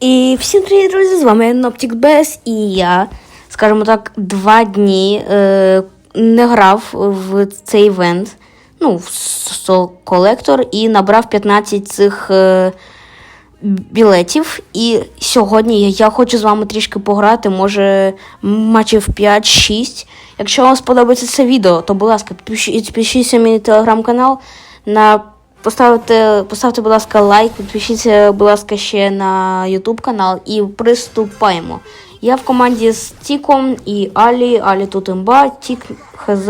І всім привіт, друзі! З вами Бес і я, скажімо так, два дні е, не грав в цей івент, ну, в Collector, і набрав 15 цих е, білетів. І сьогодні я хочу з вами трішки пограти, може, матчів 5-6. Якщо вам сподобається це відео, то, будь ласка, підпиші- підпишіться мій телеграм-канал. На Поставте, поставте, будь ласка, лайк, підпишіться, будь ласка, ще на YouTube канал і приступаємо. Я в команді з Тіком і Алі. Алі тут імба, Тік ХЗ.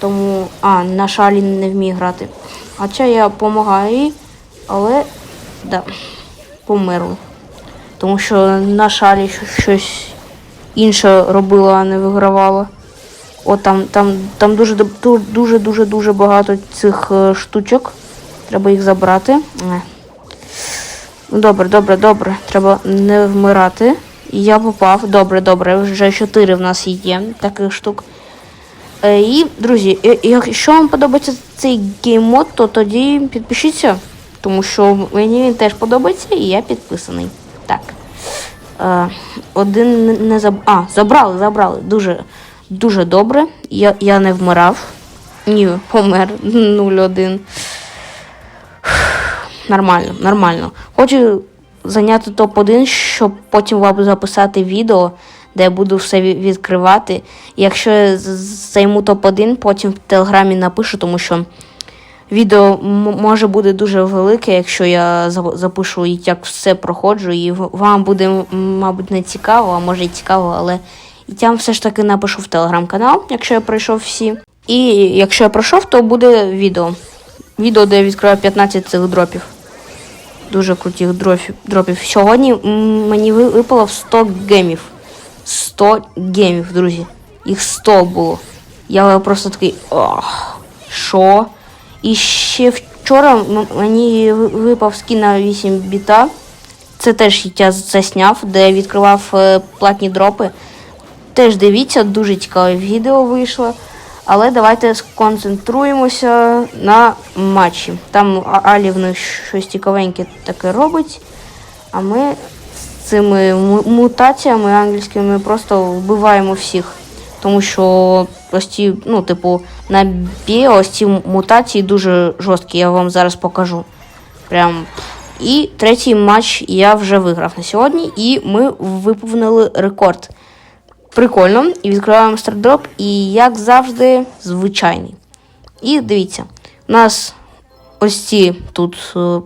Тому. А, наша Алі не вміє грати. Хоча я допомагаю але да, померли. Тому що наша Алі щось інше робила, а не вигравала. О, там, там, там дуже-дуже-дуже дуже багато цих е, штучок. Треба їх забрати. Е. Добре, добре, добре. Треба не вмирати. Я попав. Добре, добре. Вже чотири в нас є таких штук. Е, і, друзі, якщо вам подобається цей гейммод, то тоді підпишіться. Тому що мені він теж подобається і я підписаний. Так. Е, один не- не заб... А, забрали, забрали. Дуже, дуже добре. Я, я не вмирав. Ні, помер 0-1. Нормально, нормально. Хочу зайняти топ-1, щоб потім вам записати відео, де я буду все відкривати. Якщо я займу топ-1, потім в телеграмі напишу, тому що відео може буде дуже велике, якщо я запишу і як все проходжу, і вам буде, мабуть, не цікаво, а може і цікаво, але там все ж таки напишу в телеграм-канал, якщо я пройшов всі. І якщо я пройшов, то буде відео. Відео, де я відкриваю 15 цих дропів. Дуже крутих дропів. Сьогодні мені випало 100 гемів. 100 гемів, друзі. Їх 100 було. Я просто такий. Ох, що? І ще вчора мені випав скін на 8 біта. Це теж я засняв, де відкривав е, платні дропи. Теж дивіться, дуже цікаве відео вийшло. Але давайте сконцентруємося на матчі. Там Алі в них щось цікавеньке таке робить. А ми з цими мутаціями англійськими просто вбиваємо всіх. Тому що ось ці, ну, типу, на біо ось ці мутації дуже жорсткі, я вам зараз покажу. Прям. І третій матч я вже виграв на сьогодні, і ми виповнили рекорд. Прикольно. І відкриваємо стардроп, і як завжди, звичайний. І дивіться, у нас ось ці тут е,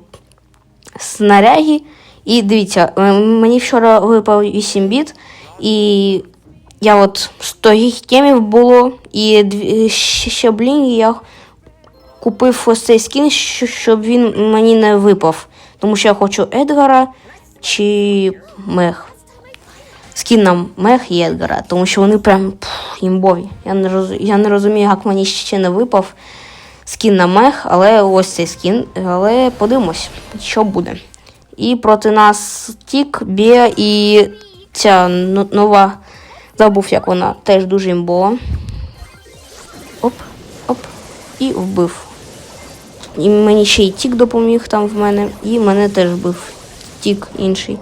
снаряги. І дивіться, е, мені вчора випав 8 біт, і я от 100 гемів було, і дві- ще блін, я купив ось цей скін, щоб він мені не випав. Тому що я хочу Едгара чи Мех. Скін на Мех і Едгара, тому що вони прям пф, імбові. Я не, роз, я не розумію, як мені ще не випав скін на Мех, але ось цей скін. Але подивимось, що буде. І проти нас Тік, Бє і ця нова. Забув, як вона теж дуже імбова. Оп, оп. І вбив. І мені ще й тік допоміг там в мене, і мене теж вбив тік інший.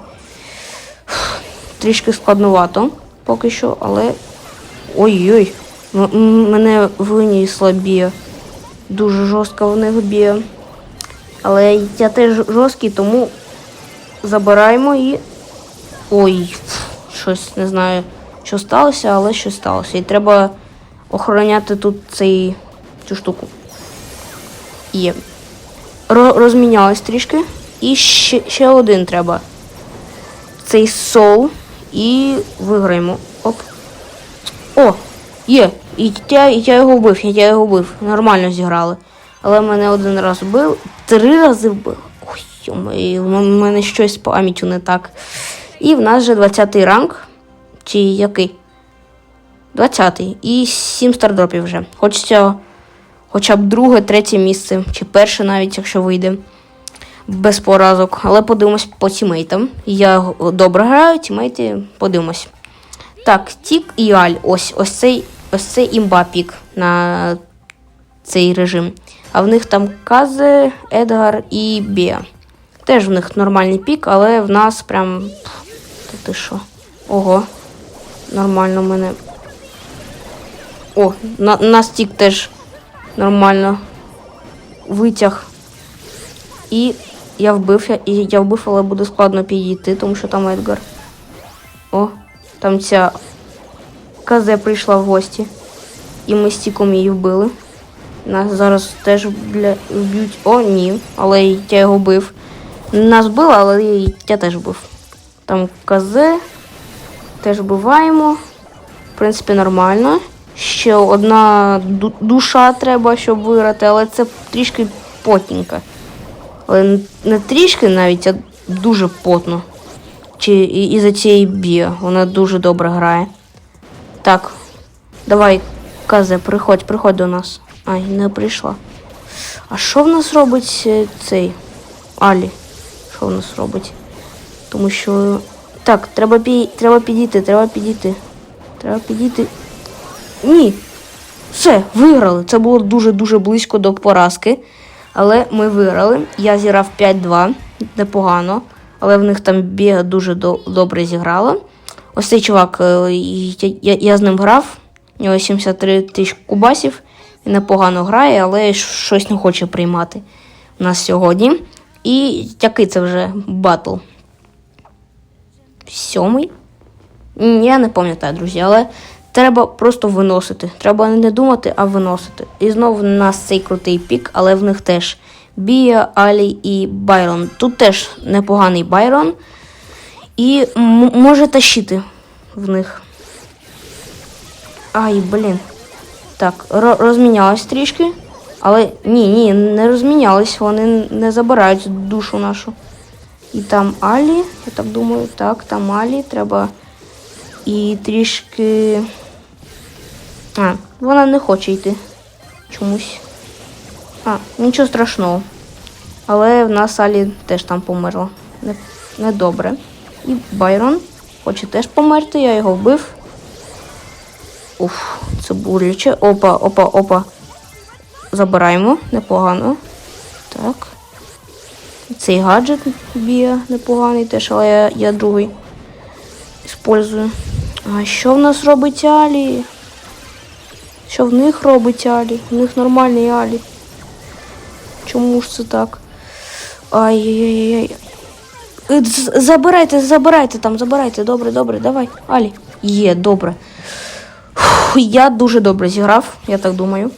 Трішки складновато поки що, але. Ой-ой, мене винісла бія. Дуже жорстко в них бія. Але я теж жорсткий, тому забираємо і. Ой, щось не знаю, що сталося, але щось сталося. І треба охороняти тут цей, цю штуку. Є. Ро- розмінялись трішки. І ще, ще один треба. Цей сол. І виграємо. Оп. О! Є! І я, я його вбив, я його вбив. Нормально зіграли. Але мене один раз вбив, три рази вбив. Ой, йомай, у мене щось з пам'яттю не так. І в нас же 20-й ранг. Чи який? 20-й. І 7 стардропів вже. Хочеться хоча б друге, третє місце, чи перше навіть, якщо вийде. Без поразок. Але подивимось по тімейтам. Я добре граю, тімейти подивимось. Так, Тік і Аль. Ось ось цей, ось цей імба-пік на цей режим. А в них там Казе, Едгар і Біа. Теж в них нормальний пік, але в нас прям. Та ти що? Ого. Нормально в мене. О, на, нас тік теж нормально витяг. І я вбив, і я вбив, але буде складно підійти, тому що там Едгар. О, там ця Казе прийшла в гості. І ми з тіком її вбили. Нас зараз теж бля, вб'ють. О, ні, але я його бив. Нас били, але я, теж бив. Там Казе. Теж вбиваємо. В принципі, нормально. Ще одна душа треба, щоб виграти, але це трішки потненько. Але не трішки навіть, а дуже потно. Чи і- із-за цієї бія. Вона дуже добре грає. Так, давай, Казе, приходь, приходь до нас. Ай, не прийшла. А що в нас робить е, цей Алі? Що в нас робить? Тому що. Так, треба, пі... треба підійти, треба підійти. Треба підійти. Ні. Все, виграли. Це було дуже-дуже близько до поразки. Але ми виграли. Я зіграв 5-2, непогано. Але в них там біга дуже до... добре зіграла. Ось цей чувак, е, я, я, я з ним грав. У нього 73 тисяч кубасів. Він непогано грає, але щось не хоче приймати у нас сьогодні. І який це вже батл? Сьомий? Я не пам'ятаю, друзі, але треба просто виносити. Треба не думати, а виносити. І знову в нас цей крутий пік, але в них теж Бія, Алі і Байрон. Тут теж непоганий Байрон. І може тащити в них. Ай, блін. Так, ро- розмінялись трішки. Але ні, ні, не розмінялись, вони не забирають душу нашу. І там Алі, я так думаю, так, там Алі, треба і трішки. А, вона не хоче йти. Чомусь. А, нічого страшного. Але в нас Алі теж там померла. Не, недобре. І Байрон хоче теж померти, я його вбив. Уф, це боляче. Опа, опа, опа. Забираємо, непогано. Так. Цей гаджет б'є непоганий теж, але я, я другий использую. А що в нас робить Алі? Що в них робить Алі? В них нормальний Алі. Чому ж це так? Ай-яй-яй-яй. Е, Забирайте, забирайте там, забирайте. Добре, добре, давай. Алі. Є, добре. Фух, я дуже добре зіграв, я так думаю.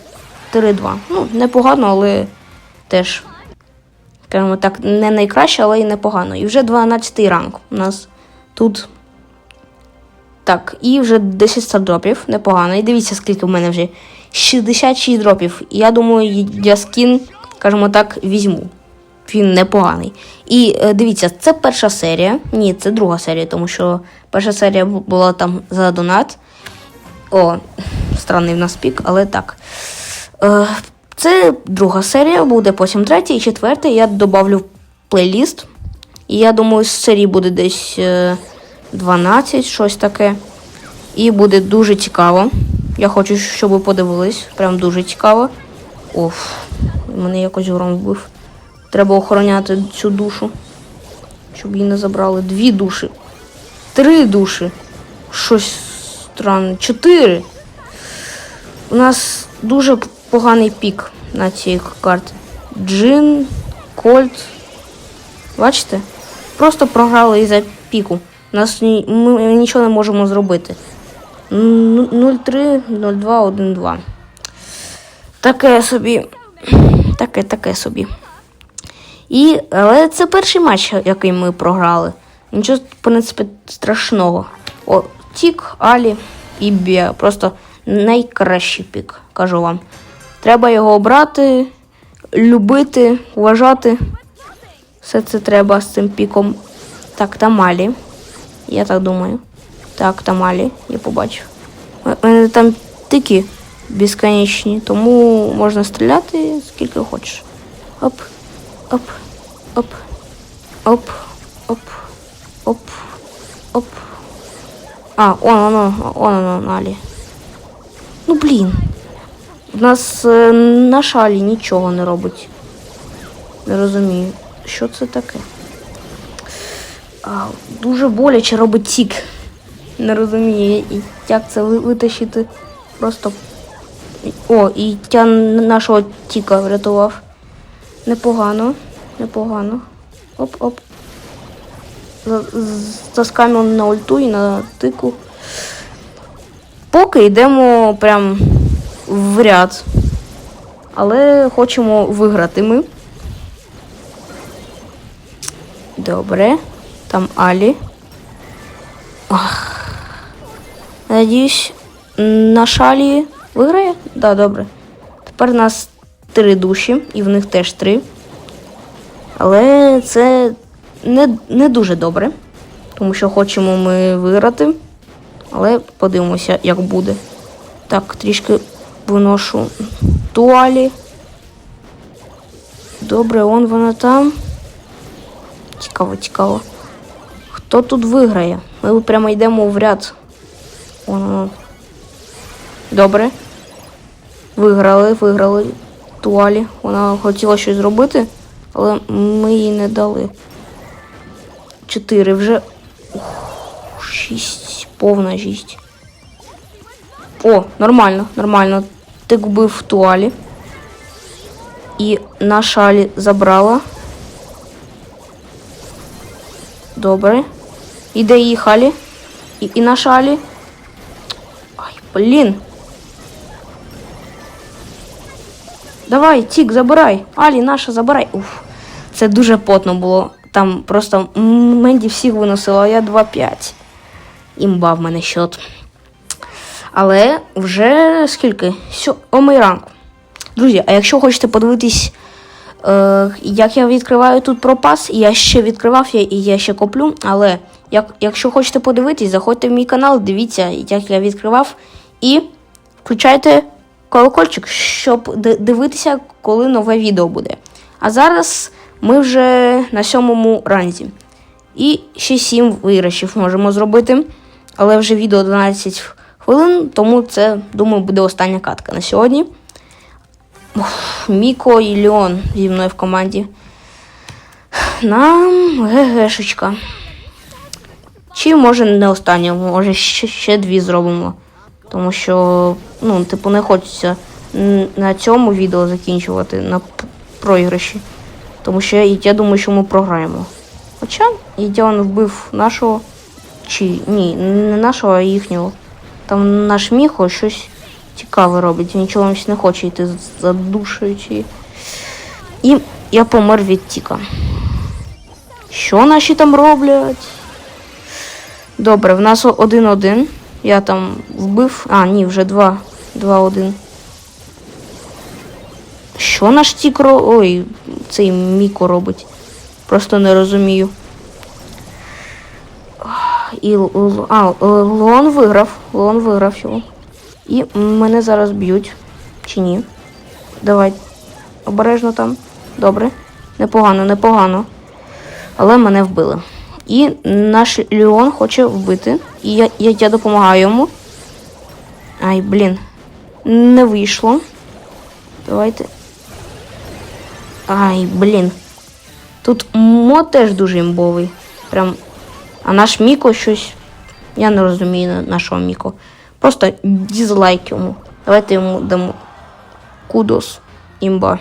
3-2. Ну, непогано, але теж. Скажімо так, не найкраще, але і непогано. І вже 12 ранг у нас тут. Так, і вже 10 стардропів, непогано. І дивіться, скільки в мене вже 66 дропів. Я думаю, я скін, скажімо так, візьму. Він непоганий. І е, дивіться, це перша серія. Ні, це друга серія, тому що перша серія була там за донат. О, странний в нас пік, але так. Е, це друга серія, буде потім третя і четверта. Я добавлю в плейліст. І я думаю, з серії буде десь е, 12, щось таке. І буде дуже цікаво. Я хочу, щоб ви подивились. Прям дуже цікаво. Оф, мене якось гром вбив. Треба охороняти цю душу, щоб її не забрали. Дві душі. Три душі. Щось странне. Чотири. У нас дуже поганий пік на цій карті. Джин, Кольт. Бачите? Просто програли із-за піку. Нас ми нічого не можемо зробити. Н- 0-3, 0-2, 1-2. Таке собі. Таке, таке собі. І, але це перший матч, який ми програли. Нічого, в принципі, страшного. О, Тік, Алі і Біа. Просто найкращий пік, кажу вам. Треба його обрати, любити, вважати. Все це треба з цим піком. Так, там Алі. Я так думаю. Так, там Алі, я побачив. У мене там тики безконечні, тому можна стріляти скільки хочеш. Оп, оп, оп, оп, оп, оп, оп. А, он, воно, он, воно, Алі. Ну, блін. У нас е, на шалі нічого не робить. Не розумію, що це таке. Вау, дуже боляче робить тік. Не розумію, як це витащити. Просто. О, і я нашого тіка врятував. Непогано, непогано. Оп-оп. За- Заскамив на ульту і на тику. Поки йдемо прям в ряд. Але хочемо виграти ми. Добре. Там Алі. Ах. Надіюсь, наш Алі виграє? Да, добре. Тепер у нас три душі, і в них теж три. Але це не, не дуже добре, тому що хочемо ми виграти. Але подивимося, як буде. Так, трішки виношу туалі. Добре, он вона там. Цікаво, цікаво. Хто тут виграє? Ми прямо йдемо в ряд. Воно. Добре. Виграли, виграли туалі. Вона хотіла щось зробити, але ми їй не дали. Чотири вже. Ух, Шість. Повна шість. О, нормально, нормально. Ти вбив туалі. І наша Алі забрала. Добре. Іде її Халі. І, і наша. Ай, блін. Давай, Тік, забирай. Алі, наша, забирай. Уф. Це дуже потно було. Там просто Менді всіх виносила, а я 2-5. Імба в мене счет. Але вже скільки? Сьомий ранг. Друзі, а якщо хочете подивитись, е, як я відкриваю тут пропас, я ще відкривав і я ще коплю. Але як, якщо хочете подивитись, заходьте в мій канал, дивіться, як я відкривав, і включайте колокольчик, щоб дивитися, коли нове відео буде. А зараз ми вже на сьомому ранзі. І ще 7 виграшів можемо зробити. Але вже відео 12 хвилин, тому це, думаю, буде остання катка на сьогодні. Міко і Леон зі мною в команді. Нам ГГшечка. Чи може не остання, може ще, ще дві зробимо. Тому що, ну, типу, не хочеться на цьому відео закінчувати на проіграші. Тому що я, думаю, що ми програємо. Хоча Ідіон вбив нашого. Чи ні, не нашого, а їхнього. Там наш міхо щось цікаве робить. Нічого не хоче йти задушуючи. І я помер від тіка. Що наші там роблять? Добре, в нас один-один. Я там вбив. А, ні, вже два. Два-один. Що наш тік ро... Ой, цей Міко робить? Просто не розумію. І а, е, Леон виграв. Леон виграв його. І мене зараз б'ють. Чи ні? Давай. Обережно там. Добре. Непогано, непогано. Але мене вбили. І наш Леон хоче вбити. І я, я, я допомагаю йому. Ай, блін. Не вийшло. Давайте. Ай, блін. Тут мод теж дуже імбовий. Прям. А наш Міко щось. Я не розумію нашого Міко. Просто дізлайк йому. Давайте йому дамо кудос імба.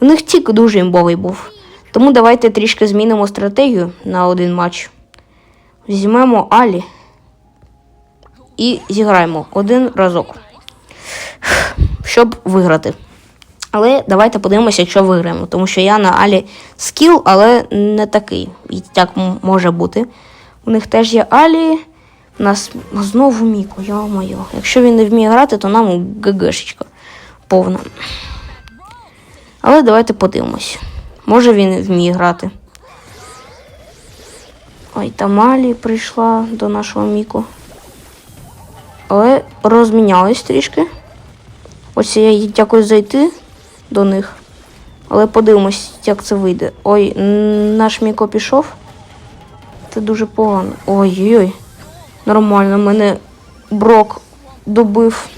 У них тік дуже імбовий був. Тому давайте трішки змінимо стратегію на один матч. Візьмемо Алі і зіграємо один разок, щоб виграти. Але давайте подивимося, якщо виграємо. Тому що я на Алі скіл, але не такий. І так може бути. У них теж є Алі. У нас знову Міко, йо-моє. Якщо він не вміє грати, то нам ГГшечка повна. Але давайте подивимось. Може він вміє грати. Ой, там Алі прийшла до нашого Міко. Але розмінялись трішки. Ось я їй дякую зайти до них. Але подивимось, як це вийде. Ой, наш Міко пішов. Це дуже погано. Ой-ой-ой. Нормально, мене Брок добив.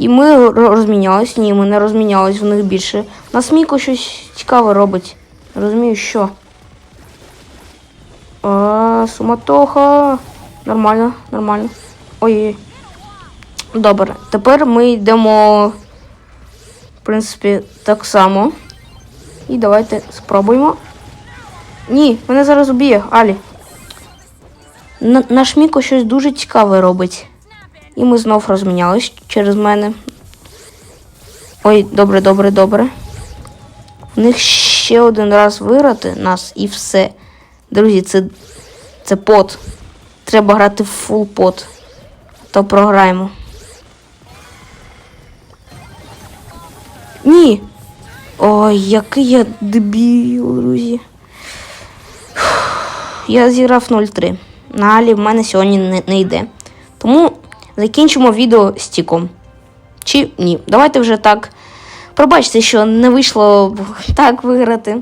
І ми ро- розмінялись. Ні, ми не розмінялись в них більше. Нас Міко щось цікаве робить. Розумію, що. А, суматоха. Нормально, нормально. Ой. Добре. Тепер ми йдемо, в принципі, так само. І давайте спробуємо. Ні, мене зараз уб'є, Алі. Наш Міко щось дуже цікаве робить. І ми знов розмінялись через мене. Ой, добре, добре, добре. В них ще один раз виграти нас і все. Друзі, це, це пот. Треба грати в фул пот. То програємо. Ні. Ой, який я дебіл, друзі. Я зіграв 0-3. На Алі в мене сьогодні не, не йде. Тому закінчимо відео стіком. Чи ні? Давайте вже так. Пробачте, що не вийшло так виграти.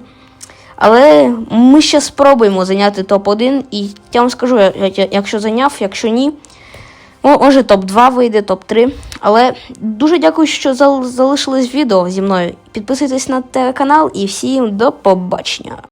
Але ми ще спробуємо зайняти топ-1. І я вам скажу, якщо зайняв, якщо ні. Може топ-2 вийде, топ-3. Але дуже дякую, що зал- залишились відео зі мною. Підписуйтесь на телеканал і всім до побачення.